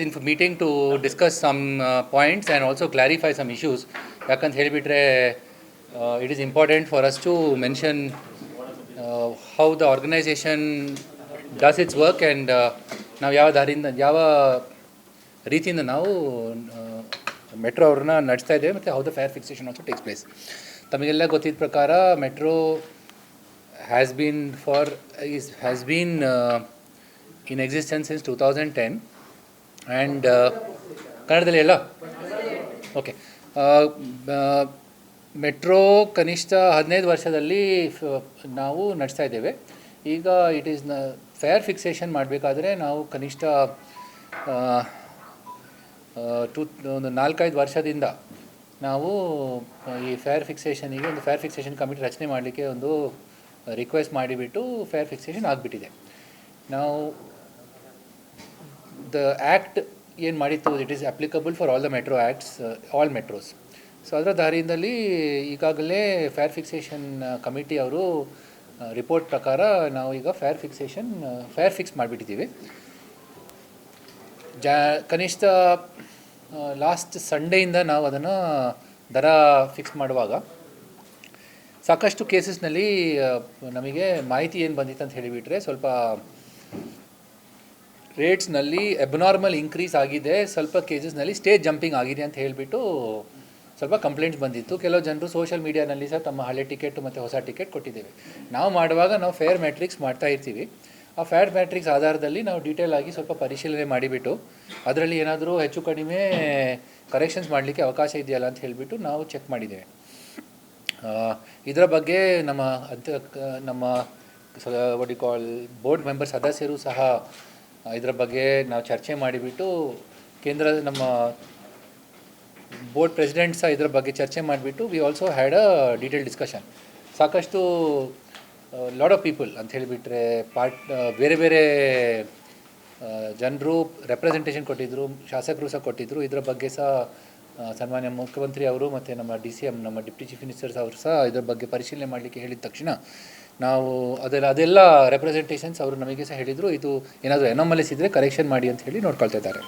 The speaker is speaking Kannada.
In meeting to discuss some points and also clarify some issues ಯಾಕಂತ ಹೇಳಿಬಿಟ್ರೆ it is important for us to mention how the organisation does its work and ನಾವು ಯಾವ ದಾರಿಯಿಂದ, ಯಾವ ರೀತಿಯಿಂದ ನಾವು ಮೆಟ್ರೋ ಅವ್ರನ್ನ ನಡೆಸ್ತಾ ಇದ್ದೇವೆ ಮತ್ತು how the fare fixation also takes place ತಮಗೆಲ್ಲ ಗೊತ್ತಿದ್ದ ಪ್ರಕಾರ metro has been for is has been in existence since two thousand ten and ಕನ್ನಡದಲ್ಲಿ ಎಲ್ಲ ಓಕೆ ಮೆಟ್ರೋ ಕನಿಷ್ಠ ಹದಿನೈದು ವರ್ಷದಲ್ಲಿ ನಾವು ನಡೆಸ್ತಾ ಇದ್ದೇವೆ. ಈಗ ಇಟ್ ಈಸ್ನ ಫೇರ್ ಫಿಕ್ಸೇಷನ್ ಮಾಡಬೇಕಾದ್ರೆ ನಾವು ಕನಿಷ್ಠ ಟು, ಒಂದು ನಾಲ್ಕೈದು ವರ್ಷದಿಂದ ನಾವು ಈ ಫೇರ್ ಫಿಕ್ಸೇಷನಿಗೆ ಒಂದು ಫೇರ್ ಫಿಕ್ಸೇಷನ್ ಕಮಿಟಿ ರಚನೆ ಮಾಡಲಿಕ್ಕೆ ಒಂದು ರಿಕ್ವೆಸ್ಟ್ ಮಾಡಿಬಿಟ್ಟು ಫೇರ್ ಫಿಕ್ಸೇಷನ್ ಆಗಿಬಿಟ್ಟಿದೆ. ನಾವು ದ ಆ್ಯಕ್ಟ್ ಏನು ಮಾಡಿತ್ತು it is applicable for all the metro acts all metros so ಅದರ ದಾರಿಯಿಂದಲೇ ಈಗಾಗಲೇ ಫೇರ್ ಫಿಕ್ಸೇಷನ್ ಕಮಿಟಿ ಅವರು ರಿಪೋರ್ಟ್ ಪ್ರಕಾರ ನಾವು ಈಗ ಫೇರ್ ಫಿಕ್ಸೇಷನ್ ಫೇರ್ ಫಿಕ್ಸ್ ಮಾಡಿಬಿಟ್ಟಿದ್ದೀವಿ. ಜಾ, ಕನಿಷ್ಠ ಲಾಸ್ಟ್ ಸಂಡೇಯಿಂದ ನಾವು ಅದನ್ನು ದರ ಫಿಕ್ಸ್ ಮಾಡುವಾಗ ಸಾಕಷ್ಟು ಕೇಸಸ್ನಲ್ಲಿ ನಮಗೆ ಮಾಹಿತಿ ಏನು ಬಂದಿತ್ತು ಅಂತ ಹೇಳಿಬಿಟ್ರೆ ಸ್ವಲ್ಪ ರೇಟ್ಸ್ನಲ್ಲಿ ಎಬ್ನಾರ್ಮಲ್ ಇನ್ಕ್ರೀಸ್ ಆಗಿದೆ, ಸ್ವಲ್ಪ ಕೇಸಸ್ನಲ್ಲಿ ಸ್ಟೇಜ್ ಜಂಪಿಂಗ್ ಆಗಿದೆ ಅಂತ ಹೇಳಿಬಿಟ್ಟು ಸ್ವಲ್ಪ ಕಂಪ್ಲೇಂಟ್ಸ್ ಬಂದಿತ್ತು. ಕೆಲವು ಜನರು ಸೋಷಿಯಲ್ ಮೀಡಿಯಾನಲ್ಲಿ ಸಹ ತಮ್ಮ ಹಳೆ ಟಿಕೆಟ್ ಮತ್ತು ಹೊಸ ಟಿಕೆಟ್ ಕೊಟ್ಟಿದ್ದೇವೆ. ನಾವು ಮಾಡುವಾಗ ನಾವು ಫೇರ್ ಮ್ಯಾಟ್ರಿಕ್ಸ್ ಮಾಡ್ತಾ ಇರ್ತೀವಿ. ಆ ಫ್ಯಾಟ್ ಮ್ಯಾಟ್ರಿಕ್ಸ್ ಆಧಾರದಲ್ಲಿ ನಾವು ಡೀಟೇಲ್ ಆಗಿ ಸ್ವಲ್ಪ ಪರಿಶೀಲನೆ ಮಾಡಿಬಿಟ್ಟು, ಅದರಲ್ಲಿ ಏನಾದರೂ ಹೆಚ್ಚು ಕಡಿಮೆ ಕರೆಕ್ಷನ್ಸ್ ಮಾಡಲಿಕ್ಕೆ ಅವಕಾಶ ಇದೆಯಲ್ಲ ಅಂತ ಹೇಳಿಬಿಟ್ಟು ನಾವು ಚೆಕ್ ಮಾಡಿದ್ದೇವೆ. ಇದರ ಬಗ್ಗೆ ನಮ್ಮ ಅಧ್ಯಕ್ಷ ಕ- ನಮ್ಮ ಕಾಲ್ ಬೋರ್ಡ್ ಮೆಂಬರ್ ಸದಸ್ಯರು ಸಹ ಇದರ ಬಗ್ಗೆ ನಾವು ಚರ್ಚೆ ಮಾಡಿಬಿಟ್ಟು ಕೇಂದ್ರ ನಮ್ಮ ಬೋರ್ಡ್ ಪ್ರೆಸಿಡೆಂಟ್ ಸಹ ಇದರ ಬಗ್ಗೆ ಚರ್ಚೆ ಮಾಡಿಬಿಟ್ಟು we also had a detail discussion ಸಾಕಷ್ಟು ಲಾಡ್ ಆಫ್ ಪೀಪಲ್ ಅಂತ ಹೇಳಿಬಿಟ್ರೆ ಪಾರ್ಟ್ ಬೇರೆ ಬೇರೆ ಜನರು ರೆಪ್ರೆಸೆಂಟೇಷನ್ ಕೊಟ್ಟಿದ್ದರು ಶಾಸಕರು ಸಹ ಕೊಟ್ಟಿದ್ದರು ಇದರ ಬಗ್ಗೆ ಸಹ ಸನ್ಮಾನ್ಯ ಮುಖ್ಯಮಂತ್ರಿ ಅವರು ಮತ್ತು ನಮ್ಮ ಡಿ ಸಿ ಎಂ ನಮ್ಮ ಡಿಪ್ಟಿ ಚೀಫ್ ಮಿನಿಸ್ಟರ್ಸ್ ಅವರು ಸಹ ಇದರ ಬಗ್ಗೆ ಪರಿಶೀಲನೆ ಮಾಡಲಿಕ್ಕೆ ಹೇಳಿದ ತಕ್ಷಣ ನಾವು ಅದೆಲ್ಲ ಅದೆಲ್ಲ ರೆಪ್ರೆಸೆಂಟೇಷನ್ಸ್ ಅವರು ನಮಗೆ ಸಹ ಹೇಳಿದರು. ಇದು ಏನಾದರೂ ಎನೋಮಲಿಸ್ ಇದ್ದರೆ ಕರೆಕ್ಷನ್ ಮಾಡಿ ಅಂತ ಹೇಳಿ ನೋಡ್ಕೊಳ್ತಾ ಇದ್ದಾರೆ.